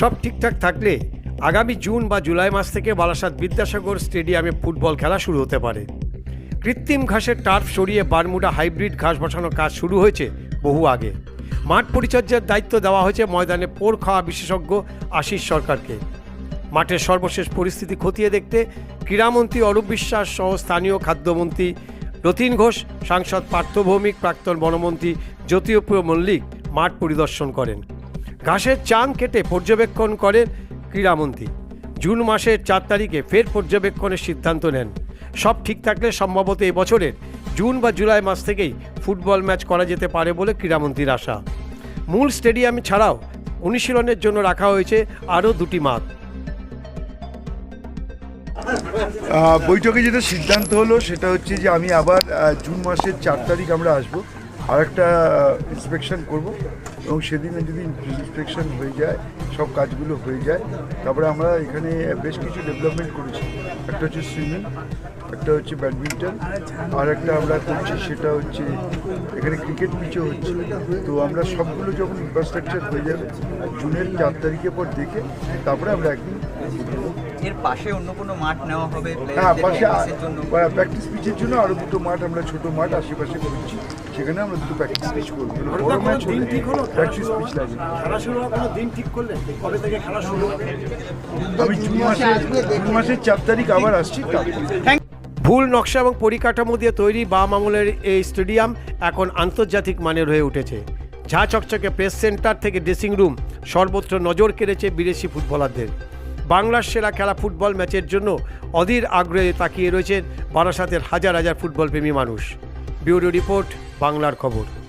সব ঠিকঠাক থাকলে আগামী জুন বা জুলাই মাস থেকে বারাসাত বিদ্যাসাগর স্টেডিয়ামে ফুটবল খেলা শুরু হতে পারে। কৃত্রিম ঘাসের টার্ফ সরিয়ে বারমুডা হাইব্রিড ঘাস বসানোর কাজ শুরু হয়েছে বহু আগে। মাঠ পরিচর্যার দায়িত্ব দেওয়া হয়েছে ময়দানে পোড় খাওয়া বিশেষজ্ঞ আশিস সরকারকে। মাঠের সর্বশেষ পরিস্থিতি খতিয়ে দেখতে ক্রীড়ামন্ত্রী অরূপ বিশ্বাস সহ স্থানীয় খাদ্যমন্ত্রী রতিন ঘোষ, সাংসদ পার্থ ভৌমিক প্রাক্তন বনমন্ত্রী জ্যোতিপ্রিয় মল্লিক মাঠ পরিদর্শন করেন। ঘাসের চাং কেটে পর্যবেক্ষণ করেন ক্রীড়ামন্ত্রী। জুন মাসের চার তারিখে ফের পর্যবেক্ষণের সিদ্ধান্ত নেন। সব ঠিক থাকলে সম্ভবত এবছরের জুন বা জুলাই মাস থেকেই ফুটবল ম্যাচ করা যেতে পারে বলে ক্রীড়ামন্ত্রীর আশা। মূল স্টেডিয়াম ছাড়াও অনুশীলনের জন্য রাখা হয়েছে আরও দুটি মাঠ। বৈঠকে যেটা সিদ্ধান্ত হলো সেটা হচ্ছে যে আমি আবার জুন মাসের চার তারিখ আমরা আসব। আর একটা ইন্সপেকশন করব। এবং সেদিনে যদি ইন্সপেকশন হয়ে যায় সব কাজগুলো হয়ে যায় তারপরে আমরা এখানে বেশ কিছু ডেভেলপমেন্ট করেছি। একটা হচ্ছে সুইমিং একটা হচ্ছে ব্যাডমিন্টন আর একটা আমরা করছি সেটা হচ্ছে এখানে ক্রিকেট পিচও হচ্ছে। তো আমরা সবগুলো যখন ইনফ্রাস্ট্রাকচার হয়ে যাবে জুনের চার তারিখের পর দেখে তারপরে আমরা একদিন এর পাশে অন্য কোনো মাঠ নেওয়া হবে হ্যাঁ পাশে প্র্যাকটিস পিচের জন্য আরও দুটো মাঠ আমরা ছোট মাঠ আশেপাশে করছি। সেখানে আমরা দুটো প্র্যাকটিস পিচ করব। বড় ম্যাচ হলে প্র্যাকটিস পিচ লাগে খেলা শুরু হওয়ার কোনো দিন ঠিক করলেন কবে থেকে খেলা শুরু হবে? আমি জুন মাসে জুন মাসের চার তারিখ আবার আসছি ভুল নকশা এবং পরিকাঠামো দিয়ে তৈরি বাম আমলের এই স্টেডিয়াম এখন আন্তর্জাতিক মানের হয়ে উঠেছে। ঝা চকচকে প্রেস সেন্টার থেকে ড্রেসিং রুম সর্বত্র নজর কেড়েছে বিদেশি ফুটবলারদের। বাংলার সেরা খেলা ফুটবল ম্যাচের জন্য অধীর আগ্রহে তাকিয়ে রয়েছেন বারাসাতের হাজার হাজার ফুটবল প্রেমী মানুষ। ব্যুরো রিপোর্ট বাংলার খবর।